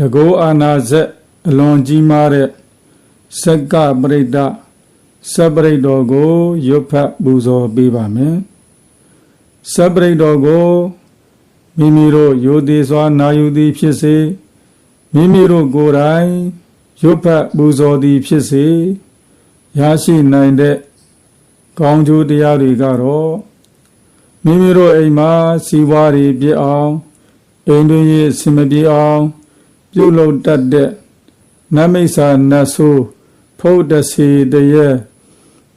တကောအာနာဇက်အလွန်ကြီးမားတဲ့စက္ကပရိဒစပရိတ်တော်ကိုရွတ်ဖတ်ပူဇော်ပေးပါမယ်စပရိတ်တော်ကိုမိမိတို့ယိုသေးစွာနာယူသည်ဖြစ်စေမိမိတို့ကိုယ်တိုင်ရွတ်ဖတ်ပူဇော်သည်ဖြစ်စေရရှိနိုင်တဲ့ကောင်းကျိုးတရားတွေကတော့မိမိတို့အိမ်မှာစီးပွားတွေပြည့်အောင်အိမ်တွင်ရေးအဆင်မပြေအောင် ပြုလုပ်တတ်တဲ့နမိတ်စာနတ်ဆိုးဖုတ်တစီတရေ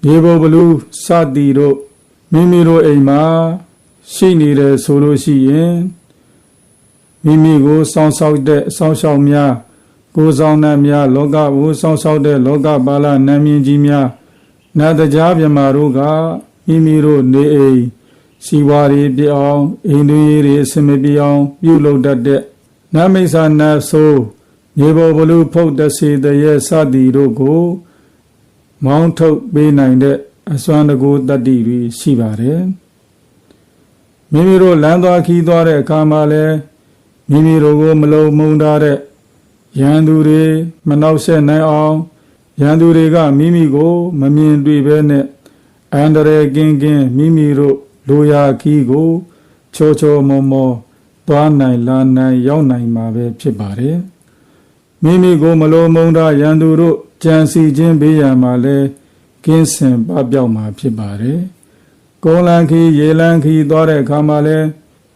ရေဘဘလူစသည်တို့မိမိတို့အိမ်မှာရှိနေတယ်ဆိုလို့ရှိရင်မိမိကိုစောင့်ရှောက်တဲ့အဆောင်ရှောက်များကိုယ်ဆောင်နှံများလောကကိုစောင့်ရှောက်တဲ့လောကပါဠနာမည်ကြီးများနတ်တရားမြမာတို့ကမိမိတို့နေအိမ်စီဝါရီပြအောင်အိန္ဒိယတွေအစမပြေအောင်ပြုလုပ်တတ်တဲ့ နမိတ်စာနတ်ဆိုးမြေပေါ်ဘလူဖုတ်တစေတရဲ့စသည်တို့ကို မောင်းထုတ်ပေးနိုင်တဲ့အစွမ်းတကူတတ္တိတွေရှိပါတယ်မိမိတို့လမ်းသွားခီးသွားတဲ့အခါမှာလည်းမိမိတို့ကိုမလုံမုံထားတဲ့ရန်သူတွေမနှောက်ယှက်နိုင်အောင်ရန်သူတွေကမိမိကို မမြင်တွေ့ဘဲနဲ့အန္တရာယ်ကင်းကင်းမိမိတို့လိုရာခီးကို ချောချောမောမော သွားနိုင်လာနိုင်ရောက်နိုင်မှာပဲဖြစ်ပါတယ်မိမိကိုမလိုမုန်းတာရန်သူတို့ကြံစီခြင်းဘေးရန်မှာလဲကင်းစင်ပပျောက်မှာဖြစ်ပါတယ်ကုန်းလန်းခီရေလန်းခီသွားတဲ့အခါမှာလဲ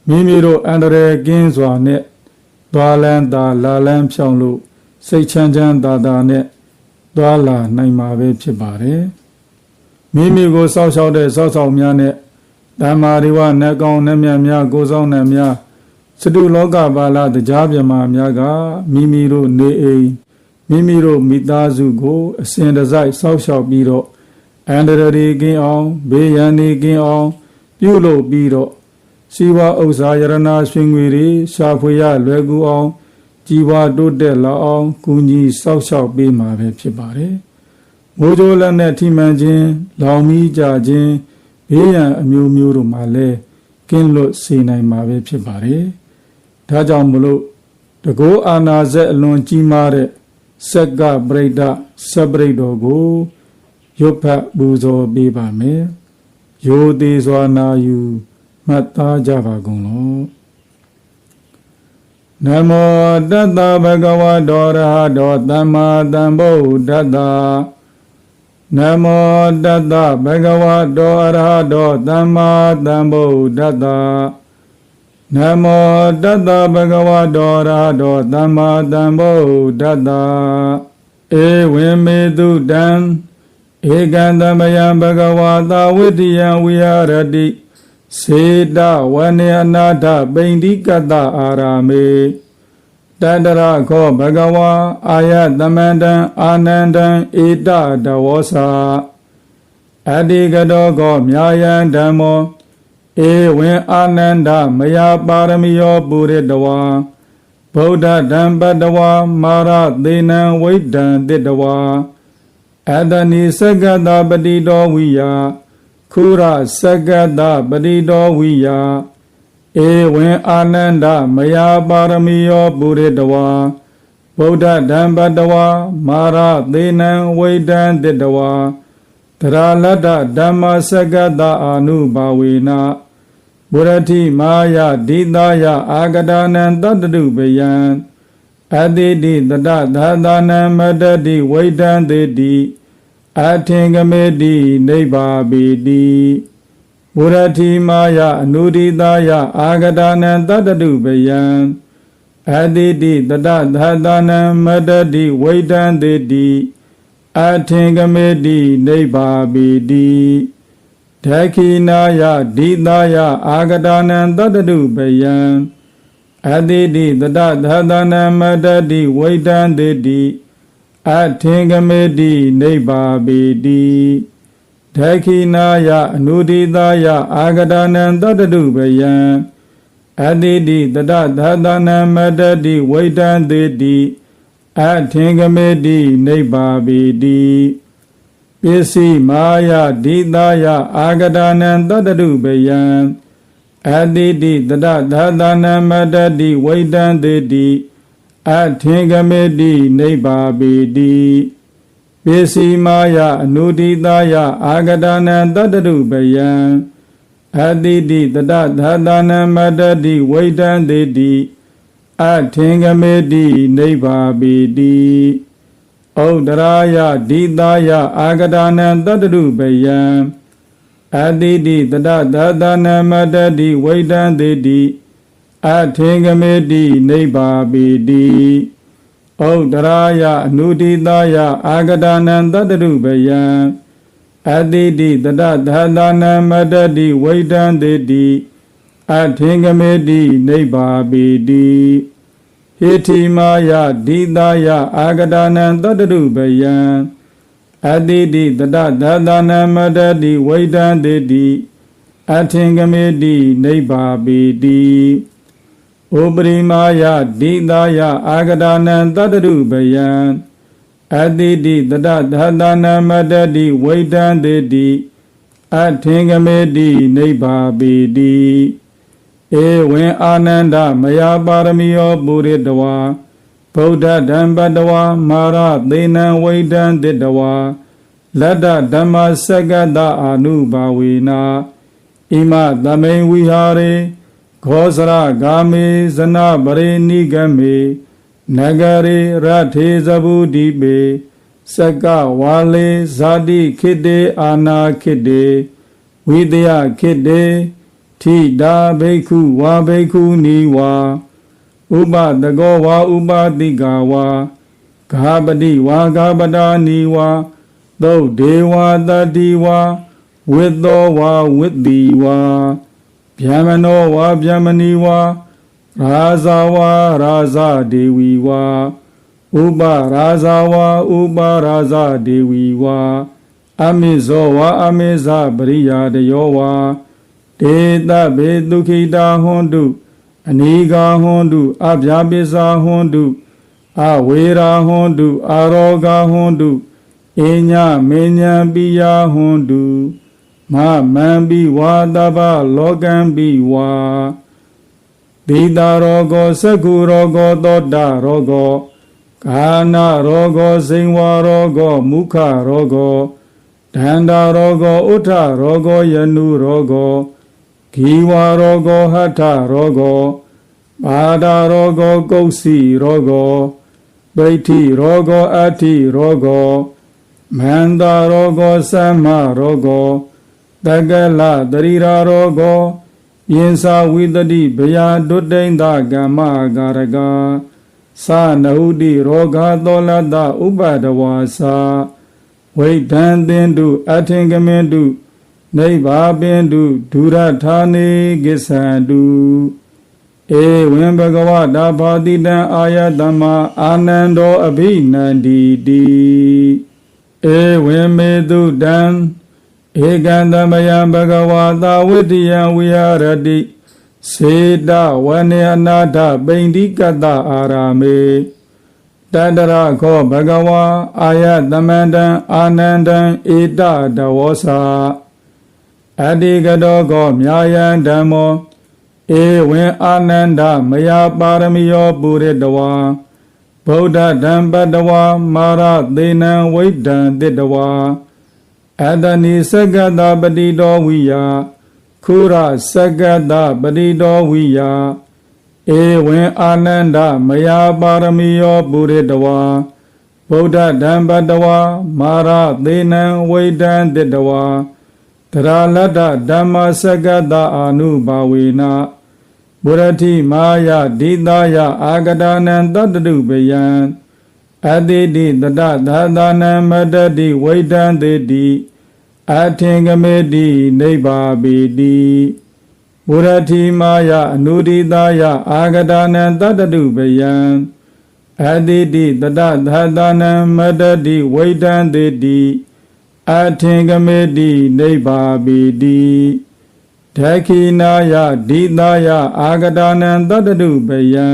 မိမိတို့အန္တရာယ်ကင်းစွာနဲ့သွားလန်းသာလာလန်းဖြောင်းလို့စိတ်ချမ်းချမ်းသာသာနဲ့သွားလာနိုင်မှာပဲဖြစ်ပါတယ်မိမိကိုစောက်ရှောက်တဲ့စောက်ဆောင်များနဲ့ဓမ္မာရိဝနတ်ကောင်းနတ်မြတ်များကိုဆောင်နတ်များ စတုလောကပါဠတရားပြမများကမိမိတို့နေအိမ်မိမိတို့မိသားစုကို အစဉ်တစိုက်စောက်ရှောက်ပြီးတော့အန္တရာယ်ကင်းအောင်ဘေးရန်တွေကင်းအောင် ပြုလုပ်ပြီးတော့စီဝါဥစ္စာယရနာရွှင်ငွေတွေရှာဖွေရလွယ်ကူအောင်ကြီးပွားတိုးတက်လာအောင်ကူညီစောက်ရှောက်ပေးမှာပဲဖြစ်ပါတယ်။မိုးကြိုးလက်နဲ့ထိမှန်ခြင်းလောင်မီးကြခြင်းဘေးရန်အမျိုးမျိုးတို့မှာလည်းကင်းလွတ်စေနိုင်မှာပဲဖြစ်ပါတယ်။ ဒါကြောင့်မလို့တကောအာနာဇက်အလွန်ကြီးမားတဲ့စက္ကပရိဒစပရိတော်ကိုရွတ်ဖတ်ပူဇော်ပေးပါမယ်။ယောသေးစွာနာယူမှတ်သားကြပါကုန်လောနမောတတ္တဗကဝတောရဟတောသမ္မာသမ္ဗုဒ္ဓတ္တနမောတတ္တဗကဝတောအရဟတောသမ္မာသမ္ဗုဒ္ဓတ္တ နမောတတ္တဗကဝတောရဟတောသမ္မာသမ္ဗုဒ္ဓတ္တဧဝံမေတုတံဧကံသမယံဘဂဝါသာဝိတ္တယံဝိဟာရတိစေတဝနေအနာထပိန္တိကတအာရာမေတန္တရခောဘဂဝါအာယသမန္တံအာနန္တံဧတတဝောစာအတိကတောကောမြာယံဓမ္မော ဧဝံအာနန္ဒမယပါရမီယောပုရိတဝါဗုဒ္ဓဓမ္ပတဝါမာရသေနံဝိဒံတိတဝါအတနိစကတပတိတောဝိယခုရစကတပတိတောဝိယဧဝံအာနန္ဒမယပါရမီယောပုရိတဝါဗုဒ္ဓဓမ္ပတဝါမာရသေနံဝိဒံတိတဝါတရာလတ္တဓမ္မစကတအာနုဘာဝေန ဘုရတိမာယဒိတာယအာဂဒာနံတတ္တုပယံအတိတိတတသာသနာမတတိဝိဒံတေတိအထင်ကမေတိနိဗ္ဗာပိတိဝရတိမာယအနုဒိတာယအာဂဒာနံတတတုပယံအတိတိတတသာသနာမတတိဝိဒံတေတိအထင်ကမေတိနိဗ္ဗာပိတိ ဒခိနာယဒိတာယအာဂဒာနံတတတုပယံအတိတိတတသာသနာမတတိဝိဒံတေတိအထင်ကမေတိနိဗ္ဗာပိတိဒခိနာယအနုဒိတာယအာဂဒာနံတတတုပယံအတိတိတတသာသနာမတတိဝိတံတေတိအထင်ကမေတိနိဗ္ဗာပိတိ ပစ္စည်းမာယဒိတာယအာဂဒာနံတတတုပယံအတိတိတတသာသနာမတတိဝိတံတေတိအထင်ကမေတိနိဗ္ဗာပေတိပိစီမာယအနုဒိတာယအာဂဒနံတတ္တရုပယံအတိတိတတသာသနမတ္တတိဝိတံတေတိအထင်ကမေတိနိဗ္ဗာပေတိ ဩဒရာယဒိတာယအာဂဒနံတတ္တရုပယံအတိတိတတသာသနမတ္တတိဝိတံတေတိအထင်ကမေတိနိဗ္ဗာပေတိဩဒရာယအနုဒိတာယအာဂဒနံတတ္တရုပယံအတိတိတတသာသနမတ္တတိဝိတံတေတိအထင်ကမေတိနိဗ္ဗာပေတိ ဟေတိမာယဒိတာယအာဂဒနံတတ္တရုပယံအတိတိတတသာသနမတ္တတိဝိတံတေတိအထင်ကမေတိနိဗ္ဗာပေတိဩပရိမာယဒိတာယအာဂဒနံတတ္တရုပယံအတိတိတတသာသနာမတ္တတိဝိတံတေတိအထင်ကမေတိနိဗ္ဗာပေတိ ဧဝံအာနန္ဒမယပါရမီယောပုရိတဝါဗုဒ္ဓဓမ္ပတဝါမာရသေနံဝိတံတိတဝါလတ္တဓမ္မစက္ကတအာနုဘာဝေနာဣမသမိန်ဝိဟာရေခောစရဂာမေဇနပရိနိဂမေနဂရေရထေဇဗုဒိပေစကဝါလေဇာတိခိတေအာနာခိတေဝိတယခိတေ ထိတာဘိက္ခုဝါဘိက္ခုနီဝါဥပတကောဝါဥပတိကာဝါဂါပတိဝါဂါပတာနီဝါသုတ်ဒေဝတတိဝါဝိသောဝါဝိတိဝါဗျမနောဝါဗျမနီဝါရာဇာဝါရာဇဒေဝီဝါဥပရာဇာဝါဥပရာဇဒေဝီဝါအမိဇောဝါအမိဇပရိယာတယောဝါ ဒေတဗေဒုခိတာဟွန်တုအနိကာဟွန်တုအဗျာပိစာဟွန်တုအဝေရာဟွန်တုအာရောဂဟွန်တုအညမေညာပိယဟွန်တုမမံပိဝါတဗလောကံပိဝါဒေတာရောဂောသကုရောဂောသောတာရောဂောကာနာရောဂောစိန်ဝါရောဂောမုခရောဂောဒန္တာရောဂောဥထရောဂောယနုရောဂော ဂီဝါရောဂောဟထရောဂောပါဒာရောဂောကုတ်စီရောဂောဗိဋ္ဌိရောဂောအဋ္ဌိရောဂောမန္တာရောဂောသမ္မာရောဂောတက္ကလတရိရာရောဂောယင်္စာဝိတတိဗျာဒုတိန်တကမ္မကာရကသာနဟုတိရောဂသောလတဥပဒဝါစာဝိဒံသင်တုအထင်ကမင်တု နိဗ္ဗာပင်တုဒုရထာနေကိသန္တုဧဝံဘဂဝတာဘာတိတံအာယတမအာနန္ဒောအဘိနန္တိတိဧဝံမေတုတံဧကံသမယံဘဂဝါသာဝိတယံဝိဟာရတိစေတဝနေအနာထပိန္တိကတအာရာမေတတရခောဘဂဝါအာယသမန္တံအာနန္တံဧတတဝောစာ အတိကတောကောမြာယံဓမ္မောဧဝံအာနန္ဒမယပါရမီယောပုရိတဝါဗုဒ္ဓဓမ္ပတဝါမာရသေနံဝိဒံတိတဝါအတနိစကတပတိတော်ဝိယခုရစကတပတိတော်ဝိယဧဝံအာနန္ဒမယပါရမီယောပုရိတဝါဗုဒ္ဓဓမ္ပတဝါမာရသေနံဝိဒံတိတဝါတ ရာလတ္တဓမ္မစကတအာနုဘာဝေနဘုရတိမာယဒိတာယအာဂဒာနံတတ္တုပယံအတိတိတတသာသနာမတတိဝိတံတေတိအထင်ကမေတိနိဗ္ဗာပိတိဘုရတိမာယအနုဒိတာယအာဂဒာနံတတ္တုပယံအတိတိတတသာသနာမတတိဝိတံတေတိ အထင်ကမေတိနိဗ္ဗာပိတိဒခိနာယဒိတာယအာဂဒာနံတတ္တုပယံ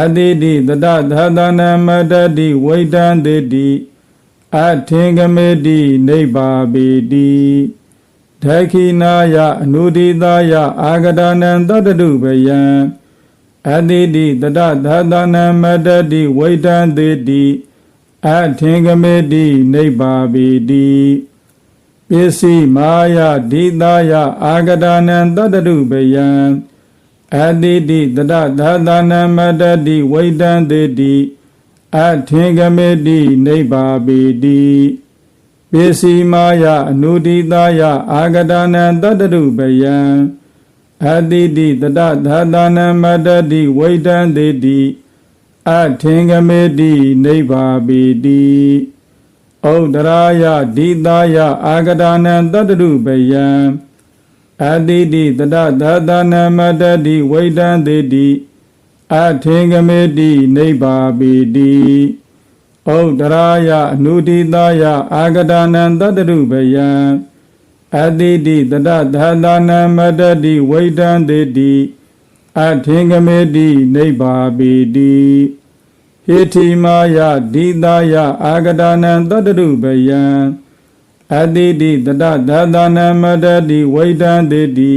အတိတိတတသာသနာမတတိဝိတံတေတိအထင်ကမေတိနိဗ္ဗာပိတိဒခိနာယအနုဒိတာယအာဂဒာနံတတ္တုပယံအတိတိတတသာသနာမတ္တတိဝိတံသေတိ အထင်ကမေတိနိဗ္ဗာပိတိပစ္စည်းမာယဒိတာယအာဂဒာနံတတ္တရုပယံအတိတိတတသာသနာမတ္တတိဝိတံသေတိအထင်ကမေတိနိဗ္ဗာပိတိပစ္စည်းမာယအနုဒိတာယအာဂဒာနံတတ္တရုပယံအတိတိတတသာသနာမတ္တတိဝိတံသေတိ အထင်ကမေတိနိဗ္ဗာပိတိဩဒရာယဒိတာယအာဂဒာနံတတ္တရုပယံအတိတိတတသာသနာမတ္တတိဝိတံသေတိအထင်ကမေတိနိဗ္ဗာပိတိဩဒရာယအနုဒိတာယအာဂဒာနံတတ္တရုပယံအတိတိတတသာသနာမတ္တတိဝိတံသေတိ အထင်ကမေတိနိဗ္ဗာပိတိဟေတိမာယဒိတာယအာဂဒာနံတတ္တရုပယံအတိတိတတသာသနာမတ္တတိဝိတံသေတိ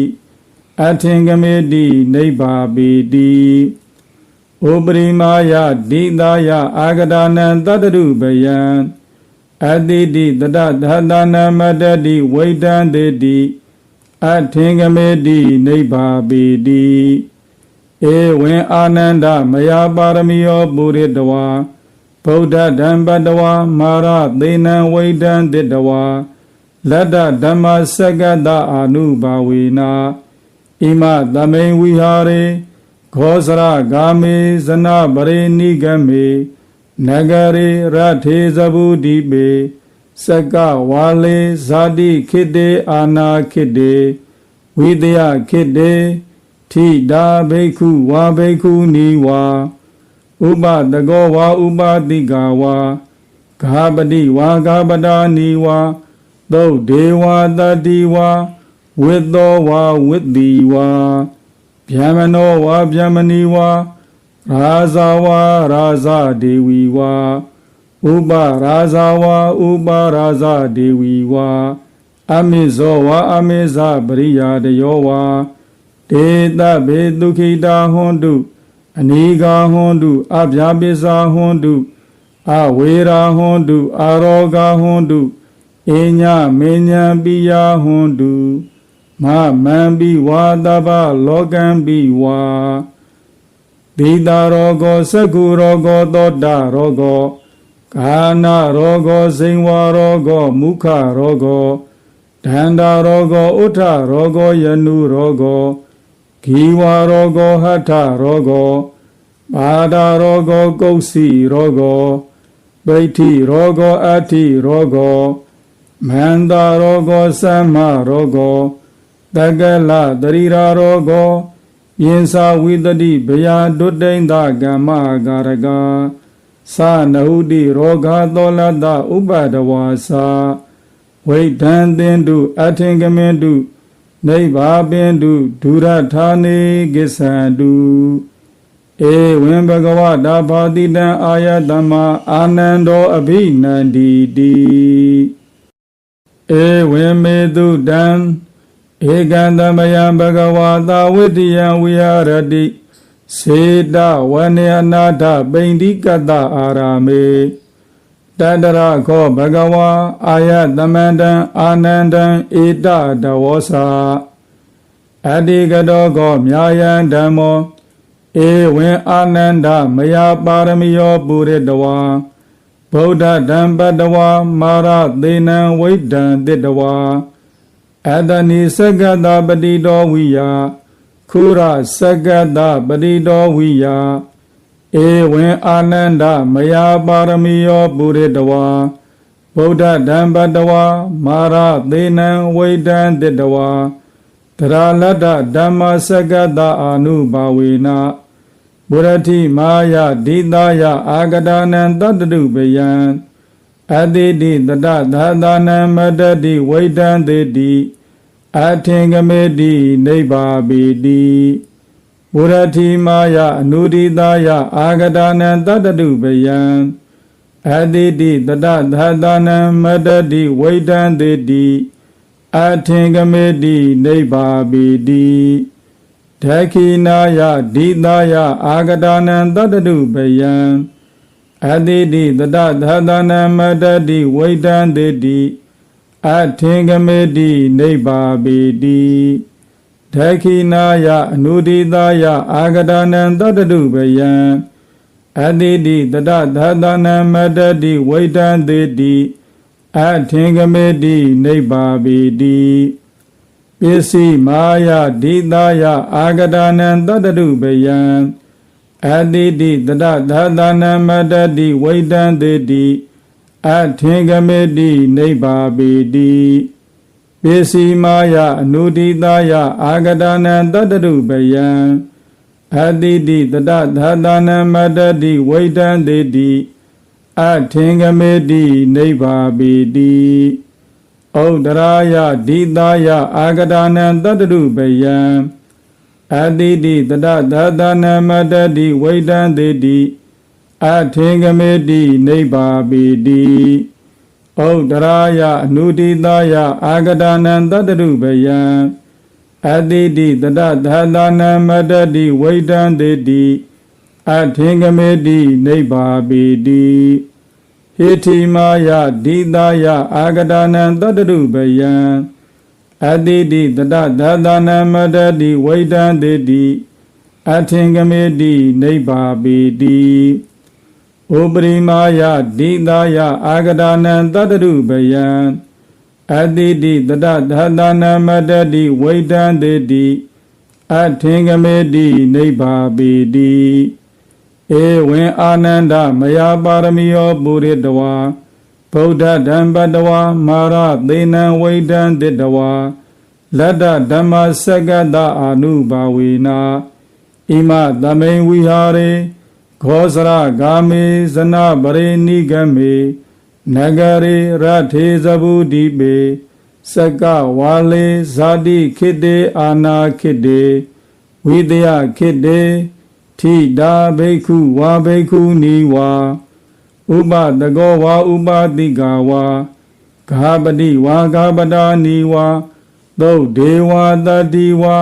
အထင်ကမေတိနိဗ္ဗာပိတိဩပရိမာယဒိတာယအာဂဒာနံတတ္တရုပယံအတိတိတတသာသနာမတ္တတိဝိတံသေတိအထင်ကမေတိနိဗ္ဗာပိတိ ဧဝံအာနန္ဒမယာပါရမီယောပုရိတဝါဗုဒ္ဓဓမ္ပတဝါမာရသေနံဝိတံတိတဝါလတ္တဓမ္မစကတအာနုဘာဝေနာဣမသမိန်ဝိဟာရေခောစရဂာမေဇနပရိနိဂမေနဂရေရထေဇဗုဒိပေစကဝါလေဇာတိခိတေအာနာခိတေဝိတယခိတေ ထိတာဘိက္ခုဝါဘိက္ခုနီဝါဥပတကောဝါဥပတိကာဝါဂါပတိဝါဂါပတာနီဝါသုတ်ဒေဝတတိဝါဝိသောဝါဝိတိဝါဗျမနောဝါဗျမနီဝါရာဇာဝါရာဇဒေဝီဝါဥပရာဇာဝါဥပရာဇဒေဝီဝါအမိဇောဝါအမိဇပရိယာတယောဝါ ဒေတဗေဒုခိတာဟွန်တုအနိကာဟွန်တုအဗျာပိစာဟွန်တုအဝေရာဟွန်တုအာရောဂဟွန်တုအညမေညာပိယဟွန်တုမမံပိဝါတပလောကံပိဝါဒိတာရောဂောသကုရောဂောသောတာရောဂောကာနာရောဂောစိန်ဝါရောဂောမုခရောဂောဒန္တာရောဂောဥထရောဂောယနုရောဂော ဂီဝါရောဂောဟထရောဂောပါဒရောဂောကုတ်စီရောဂောပဋိဋ္ဌိရောဂောအဋ္ဌိရောဂောမန္တာရောဂောသမ္မာရောဂောတက္ကလတရိရာရောဂောယင်စာဝိတတိဗျာဒုတိန်သကမ္မကာရကသာနဟုတိရောဂသောလတဥပဒဝါစာဝိဒံသင်တုအထင်ကမင်တု နိဗ္ဗာပင်တုဒုရထာနေကိသံတုဧဝံဘဂဝတာဘာတိတံအာယတမအာနန္ဒောအဘိနန္တိတိဧဝံမေတုတံဧကံသမယံဘဂဝတာဝိတ္တယံဝိဟာရတိစေတဝနေအနာထပိန္တိကတအာရာမေ တတရခောဘဂဝါအာယတမန္တံအာနန္တံဧတတဝောစာအတိကတောကောမြာယံဓမ္မောဧဝံအာနန္ဒမယပါရမီယောပုရိတဝါဗုဒ္ဓဓမ္ပတဝါမာရသေနံဝိဒံတိတဝါအတနိစကတပတိတောဝိယခုရစကတပတိတောဝိယ ဧဝံအာနန္ဒမယပါရမီယောပုရိတဝါဗုဒ္ဓဓမ္ပတဝါမာရသေနံဝိဒံတိတဝါတရာလတ္တဓမ္မစကတအာနုဘာဝေနဘုရတိမာယဒိတာယအာဂဒာနံတတ္တုပယံအတိတိတတသာသနာမတတိဝိဒံတေတိအထင်ကမေတိနိဗ္ဗာပိတိ ဝရတိမာယအနုဒိတာယအာဂဒာနံတတတုပယံအတိတိတတသာသနာမတတိဝိဒံတေတိအထင်ကမေတိနိဗ္ဗာပိတိဝဒခိနာယဒိသာယအာဂဒါနံတတ္တုပယံအတိတိတတသသနာမတတိဝိတံတေတိအထင်ကမေတိနိဗ္ဗာပိတိ ဒခိနာယအနုဒိသာယအာဂဒါနံတတ္တုပယံအတိတိတတသသနာမတတိဝိတံတေတိအထင်ကမေတိနိဗ္ဗာပိတိပစ္စည်းမာယဒိသာယအာဂဒါနံတတ္တုပယံအတိတိတတသသနာမတတိဝိတံတေတိအထင်ကမေတိနိဗ္ဗာပိတိ ပစ္စည်းမာယအနုဒိသာယအာဂဒါနံတတ္တုပယံအတိတိတတသသနာမတတိဝိတံတေတိအထင်ကမေတိနိဗ္ဗာပိတိဩဒရာယဒိသာယအာဂဒါနံတတ္တုပယံအတိတိတတသသနာမတတိဝိတံတေတိအထင်ကမေတိနိဗ္ဗာပိတိ ဩဒရာယအနုဒိသာယအာဂဒါနံတတ္တုပယံအတိတိတတသသနာမတတိဝိတံတေတိအထင်ကမေတိနိဗ္ဗာပိတိဟိတိမာယဒိသာယအာဂဒါနံတတ္တုပယံအတိတိတတသသနာမတတိဝိတံတေတိအထင်ကမေတိနိဗ္ဗာပိတိ ဩပရိမာယဒိသာယအာဂဒါနံတတ္တုပယံအတိတိတတသသနာမတတိဝိတံတေတိအထင်ကမေတိနိဗ္ဗာပိတိဧဝံအာနန္ဒမယပါရမီယောပုရိတဝါဗုဒ္ဓဓမ္ပတဝါမာရသေနံဝိဒံတိတဝါလတ္တဓမ္မစက္ကတအာနုဘာဝေနာဣမသမိန်ဝိဟာရေ ခောစရဂာမေဇနပရိနိဂမေနဂရေရထေဇဗုဒိပေစက္ကဝါလေဇာတိခိတေအာနာခိတေဝိတယခိတေထိတာဘိက္ခုဝါဘိက္ခုနီဝါဥပတကောဝါဥပတိကာဝါဂါပတိဝါဂါပတာနီဝါသုတ်ဒေဝတတိဝါ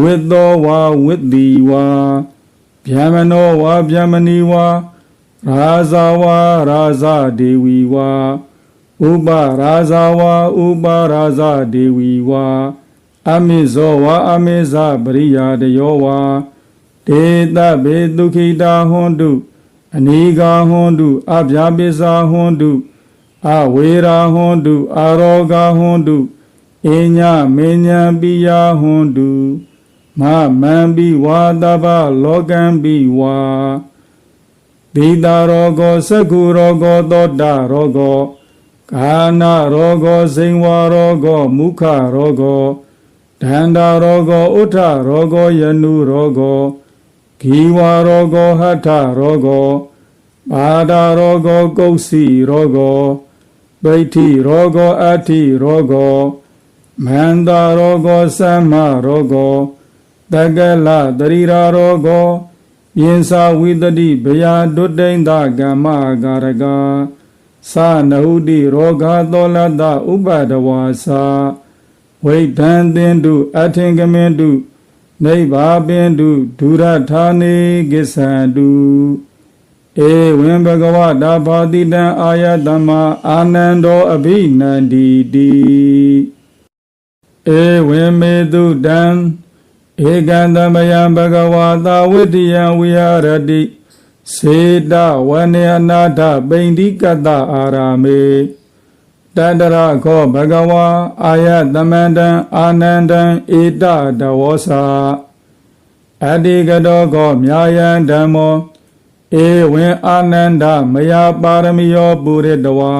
ဝိသောဝါဝိတိဝါ ဗျမနောဝါဗျမနီဝါရာဇာဝါရာဇဒေဝီဝါဥပရာဇာဝါဥပရာဇဒေဝီဝါအမိဇောဝါအမိဇပရိယာတယောဝါဒေတဗေဒုခိတာဟွန်တုအနိဂါဟွန်တုအဗျာပိစာဟွန်တုအဝေရာဟွန်တုအာရောဂါဟွန်တုအညမေညာပိယဟွန်တု မမံပိဝါတဗလောကံပိဝါဒေတာရောဂောသကုရောဂောသောတာရောဂောကာနာရောဂောဇိဝါရောဂောမုခရောဂောဒန္တာရောဂောဥထရောဂောယနုရောဂောဂီဝါရောဂောဟထရောဂောပါဒရောဂောကုတ်စီရောဂောဗိဋ္ဌိရောဂောအဋ္ဌိရောဂောမန္တာရောဂောသမ္မာရောဂော တက္ကလတရိရာရောဂောယင်္စာဝိတတိဗျာဒုတိန်ဒကမ္မကာရကသာနဟုတိရောဂါသောလတဥပဒဝါစာဝိဒံသင်တုအထင်ကမင်တုနိဗ္ဗာပင်တုဒုရထာနေကိစ္ဆန္တုဧဝံဘဂဝတာဘာတိတံအာယတမအာနန္ဒောအဘိနန္တိတိဧဝံမေတုတံ ဧကံသမယံဘဂဝတာဝိတ္တယံဝိဟာရတိစေတဝနေအနာထပိန္တိကတအာရာမေတတရခောဘဂဝါအာယတမန္တံအာနန္တံဧတတဝောစာအတ္တိကတောခောမြာယံဓမ္မောဧဝံအာနန္ဒမယပါရမီယောပုရိတဝါ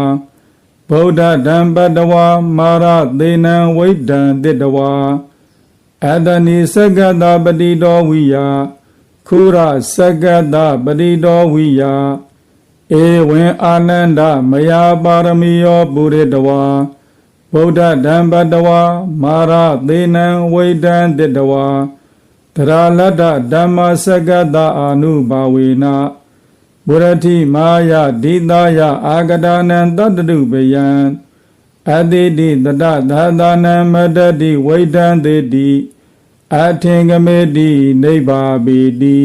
ဗုဒ္ဓဓမ္ပတဝါမာရသေနံဝိဒံတိတဝါ အတ္တနိစက္ကတပတိတော်ဝိယခုရစက္ကတပတိတော်ဝိယဧဝံအာနန္ဒမယပါရမီယောပုရိတဝါဗုဒ္ဓဓမ္ပတဝါမာရသေနံဝိဒံတိတဝါတရာလတ္တဓမ္မစက္ကတအာနုဘာဝေနဘုရတိမာယဒိတာယအာဂဒါနံတတ္တုပယံအတိတိတတသာသနံမတတိဝိဒံတေတိ အထင်ကမေတိနိဗ္ဗာပိတိ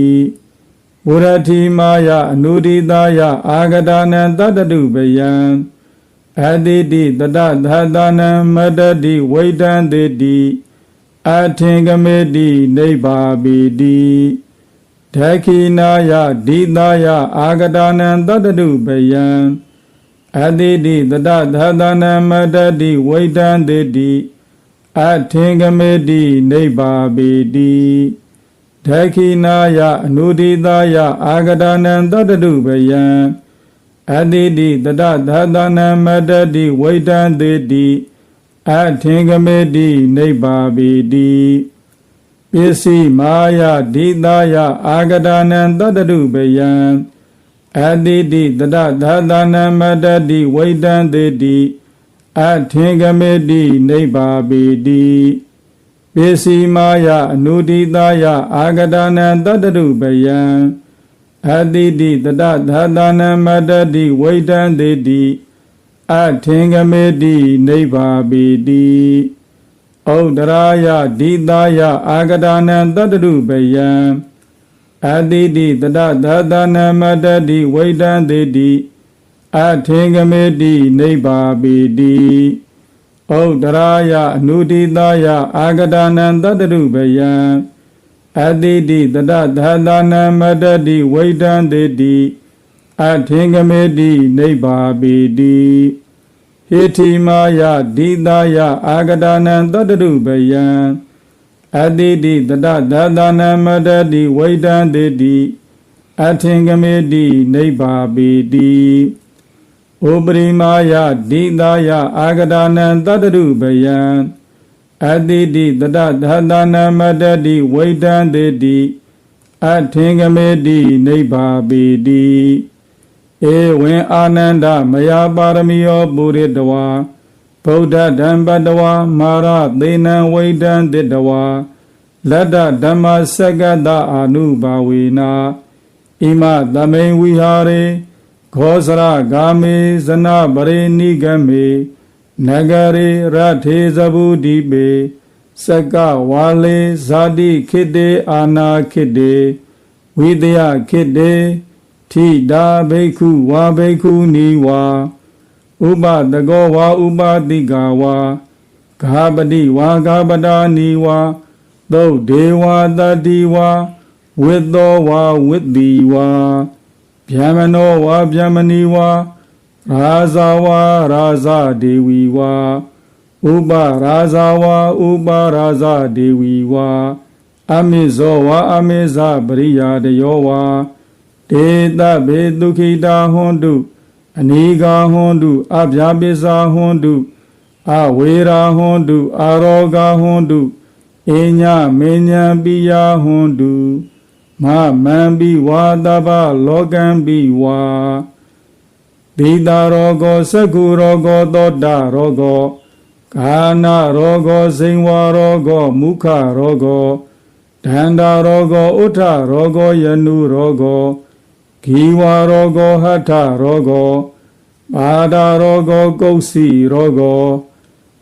ဝရတိမာယအနုဒိတာယအာဂဒာနံတတ္တတုပယံအတိတိတတသသနံမတတိဝိတံတိတိအထင်ကမေတိနိဗ္ဗာပိတိဒခိနာယဒိတာယအာဂဒာနံတတ္တတုပယံအတိတိတတသသနံမတတိဝိတံတိတိ အထင်ကမေတိနိဗ္ဗာပိတိဒခိနာယအနုဒိတာယအာဂဒာနံတတ္တတုပယံအတိတိတတသသနံမတတိဝိတံတိတိအထင်ကမေတိနိဗ္ဗာပိတိပစ္စည်းမာယဒိတာယအာဂဒာနံတတ္တတုပယံအတိတိတတသသနံမတတိဝိတံတိတိ အထင်ကမေတိနိဗ္ဗာပိတိပစ္စည်းမာယအနုဒိတာယအာဂဒာနံတတ္တရုပယံအတိတိတတသာသနံမတတိဝိတံတိတိအထင်ကမေတိနိဗ္ဗာပိတိဩဒရာယဒိတာယအာဂဒာနံတတ္တရုပယံအတိတိတတသာသနံမတတိဝိတံတိတိ အထေကမေတိနိဗ္ဗာပိတိဩဒရာယအနုတိတာယအာဂဒာနံတတ္တရုပယံအတိတိတတသာသနာမတတိဝိတံတိတိအထေကမေတိနိဗ္ဗာပိတိဟေတိမာယဒိတာယအာဂဒာနံတတ္တရုပယံအတိတိတတသာသနာမတတိဝိတံတိတိအထေကမေတိနိဗ္ဗာပိတိ ဩပရိမာယဒိတာယအာဂဒာနံတတ္တရုပယံအတိတိတတသာသနာမတတိဝိတံတေတိအထင်ကမေတိနိဗ္ဗာပိတိဧဝံအာနန္ဒမယပါရမီယောပုရိတဝါဗုဒ္ဓဓမ္ပတဝါမာရသေနံဝိတံတိတဝါလတ္တဓမ္မစကတအာနုဘာဝေနာဣမသမိန်ဝိဟာရေ ခောစရဂာမေဇနပရိနိဂမေနဂရေရထေဇဗုဒိပေစကဝါလေဇာတိခိတေအာနာခိတေဝိတယခိတေထိတာဘိက္ခုဝါဘိက္ခုနီဝါဥပတကောဝါဥပတိကာဝါဂါပတိဝါဂါပတာနီဝါသုတ်ဒေဝတတိဝါဝိသောဝါဝိတိဝါ ဗျမနောဝါဗျမနီဝါရာဇာဝါရာဇဒေဝီဝါဥပရာဇာဝါဥပရာဇဒေဝီဝါအမိဇောဝါအမိဇပရိယာတယောဝါဒေတဗေဒုခိတာဟွန်တုအနိကာဟွန်တုအဗျာပိစာဟွန်တုအဝေရာဟွန်တုအာရောဂဟွန်တုအညမေညာပိယဟွန်တု မမံပိဝါတပလောကံပိဝါဒိတာရောဂောသကုရောဂောသောတာရောဂောကာနာရောဂောဇိဝါရောဂောမုခရောဂောဒန္တာရောဂောဥထရောဂောယနုရောဂောဂီဝါရောဂောဟထရောဂောပါဒရောဂောကုတ်စီရောဂော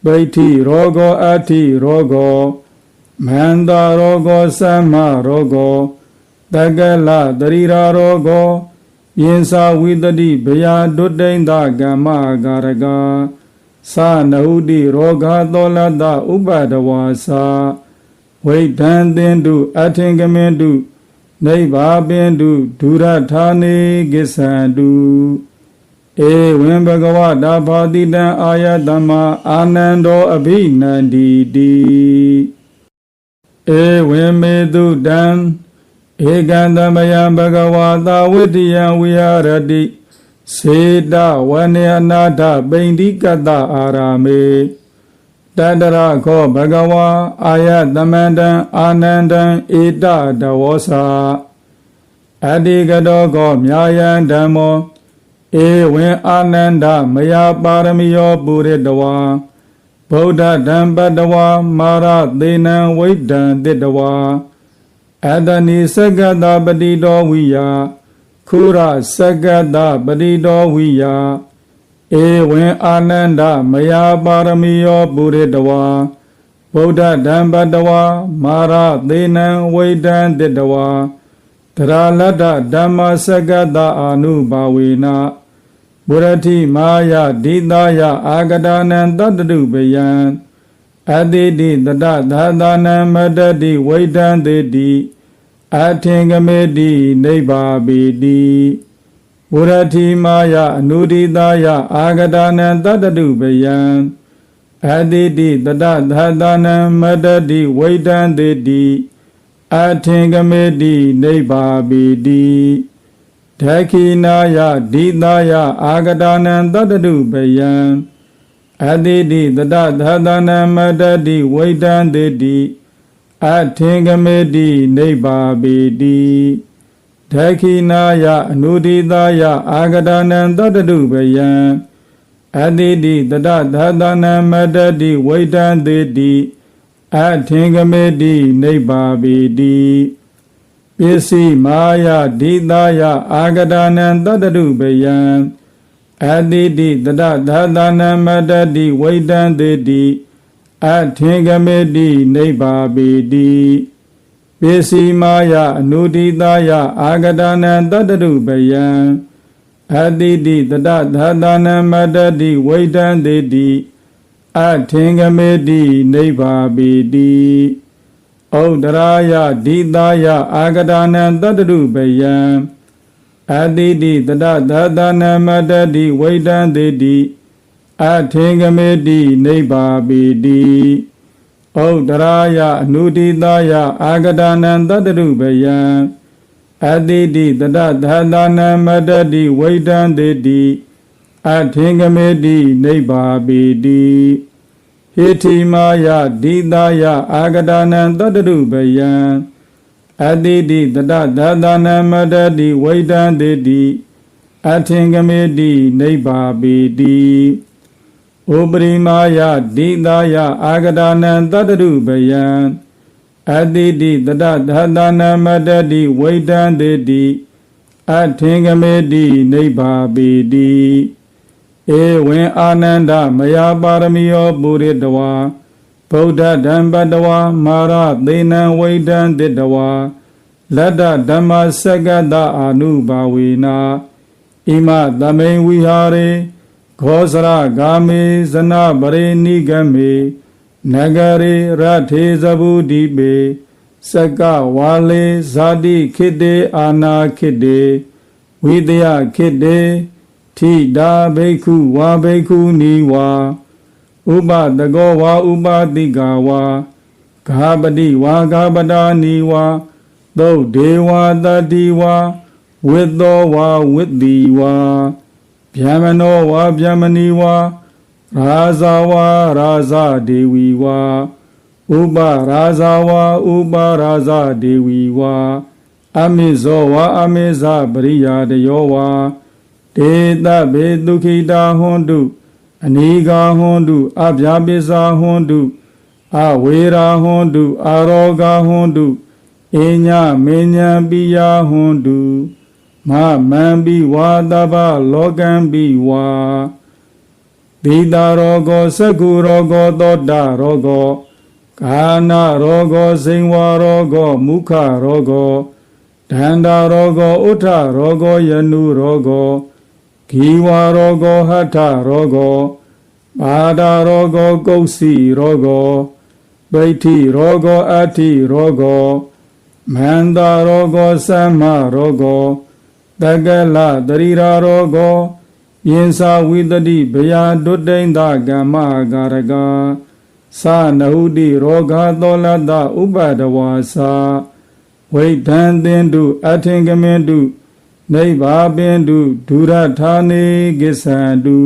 ပိဋ္ဌိရောဂောအဋ္ဌိရောဂောမန္တာရောဂောသမ္မာရောဂော တကလတရိရာရောဂောယင်္စာဝိတတိဘယာဒုတ္တိန်သကမ္မကာရကသာနဟုတိရောဂသောလတဥပဒဝါစာဝိဒံသင်တုအထင်ကမင်တုနိဗ္ဗာပင်တုဒုရထာနေကိသံတုဧဝံဘဂဝတာဘာတိတံအာယတမအာနန္ဒောအဘိနန္တိတိဧဝံမေတုတံ ဧကံသမယံဘဂဝါသာဝိတယံဝိဟာရတိစေတဝနေအနာထပိန္တိကတအာရာမေတတရခောဘဂဝါအာယတမန္တံအာနန္တံဧတတဝောစာအတ္တိကတောကောမြာယံဓမ္မောဧဝံအာနန္ဒမယပါရမီယောပုရိတဝါဗုဒ္ဓဓမ္ပတဝါမာရသေနံဝိဒံတိတဝါ အတနိစကတပတိတော်ဝိယခုရစကတပတိတော်ဝိယဧဝံအာနန္ဒမယပါရမီယောပုရိတဝါဗဗုဒ္ဓဓမ္မတဝါမာရသေနံဝိဒံတတဝါတရာလတ္တဓမ္မစကတအာနုဘာဝေနဘုရတိမာယဒိတာယအာဂဒာနံတတ္တုပယံ အတိတိတတသာသနံမတတိဝိဒံတေတိအထင်ကမေတိနိဗ္ဗာပိတိဘုရတိမာယအနုဒိတာယအာဂဒာနံတတ္တုပယံအတိတိတတသာသနံမတတိဝိဒံတေတိအထင်ကမေတိနိဗ္ဗာပိတိဒခိနာယဒိတာယအာဂဒာနံတတ္တုပယံ အတိတိတတသာသနံမတတိဝိဒံတေတိအထင်ကမေတိနိဗ္ဗာပိတိဒခိနာယအနုဒိတာယအာဂဒာနံတတ္တုပယံအတိတိတတသာသနံမတတိဝိဒံတေတိအထင်ကမေတိနိဗ္ဗာပိတိပစ္စည်းမာယဒိတာယအာဂဒာနံတတ္တုပယံ အတိတိတတသာသနံမတတိဝိဒံတေတိအထင်ကမေတိနိဗ္ဗာပိတိပစ္စည်းမာယအနုဒိတာယအာဂဒာနံတတ္တုပယံအတိတိတတသာသနံမတတိဝိဒံတေတိအထင်ကမေတိနိဗ္ဗာပိတိဩဒရာယဒိတာယအာဂဒာနံတတ္တုပယံ အတိတိတတသာသနံမတတိဝိဒံတေတိအထင်ကမေတိနိဗ္ဗာပိတိဩဒရာယအနုတိတာယအာဂဒာနံတတ္တုပယံအတိတိတတသာသနံမတတိဝိဒံတေတိအထင်ကမေတိနိဗ္ဗာပိတိဟိတိမာယဒိတာယအာဂဒာနံတတ္တုပယံ အတိတိတတသာသနံမတတိဝိဒံတေတိအထင်ကမေတိနိဗ္ဗာပိတိဩပရိမာယဒိတာယအာဂဒာနံတတ္တုပယံအတိတိတတသာသနမတတိဝိတံတေတိအထင်ကမေတိနိဗ္ဗာပိတိဧဝံအာနန္ဒမယပါရမီယောပုရိတဝါ ဗုဒ္ဓဓမ္ပတဝါမာရသေနံဝိတံတိတဝါလတ္တဓမ္မစကတအာနုဘာဝေနာဣမသမိန်ဝိဟာရေခောစရဂာမေဇနပရိနိဂမေနဂရေရထေဇဗုဒိပေစကဝါလေဇာတိခိတေအာနာခိတေဝိတယခိတေထိတာဘိက္ခုဝါဘိက္ခုနီဝါ ဥပတကောဝါဥပတိကဝါဂါပတိဝါဂါပတာနီဝါသုတ်ဒေဝတတိဝါဝိသောဝါဝိတိဝါဗျမနောဝါဗျမနီဝါရာဇဝါရာဇဒေဝီဝါဥပရာဇဝါဥပရာဇဒေဝီဝါအမိဇောဝါအမိဇပရိယာတယောဝါဒေတဘေဒုခိတာဟွန်တု အနိကာဟွန်တုအဗျာပိစာဟွန်တုအဝေရာဟွန်တုအာရောဂဟွန်တုအညမေညာပိယဟွန်တုမမံပိဝါတဗလောကံပိဝါဒေတာရောဂောသက္ကုရောဂောသောတာရောဂောကာနာရောဂောစိန်ဝါရောဂောမုခရောဂောဒန္တာရောဂောဥထရောဂောယနုရောဂော ဂီဝါရောဂောဟထရောဂောပါဒရောဂောကုတ်စီရောဂောဗိဋ္ဌိရောဂောအဋ္ဌိရောဂောမန္တာရောဂောသမ္မာရောဂောတက္ကလတရိရာရောဂောယင်္စာဝိတတိဘယာဒုတ္တိန်သကမ္မကာရကသာနဟုတိရောဂသောလတဥပဒဝါစာဝိဒံသင်တုအထင်ကမင်တု နိဗ္ဗာပင်တုဒုရထာနေကိသံတု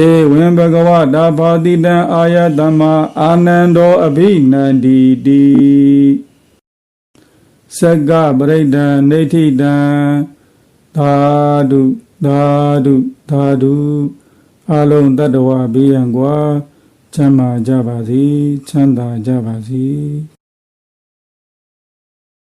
ဧဝံဘဂဝတာဘာတိတံအာယတမအာနန္ဒောအဘိနန္တိတိစက္ကပရိဒံနေဋ္ဌိတံသာဓုသာဓုသာဓုအလုံးတတ္တဝဘေးရန်ကွာချမ်းသာကြပါစေချမ်းသာကြပါစေ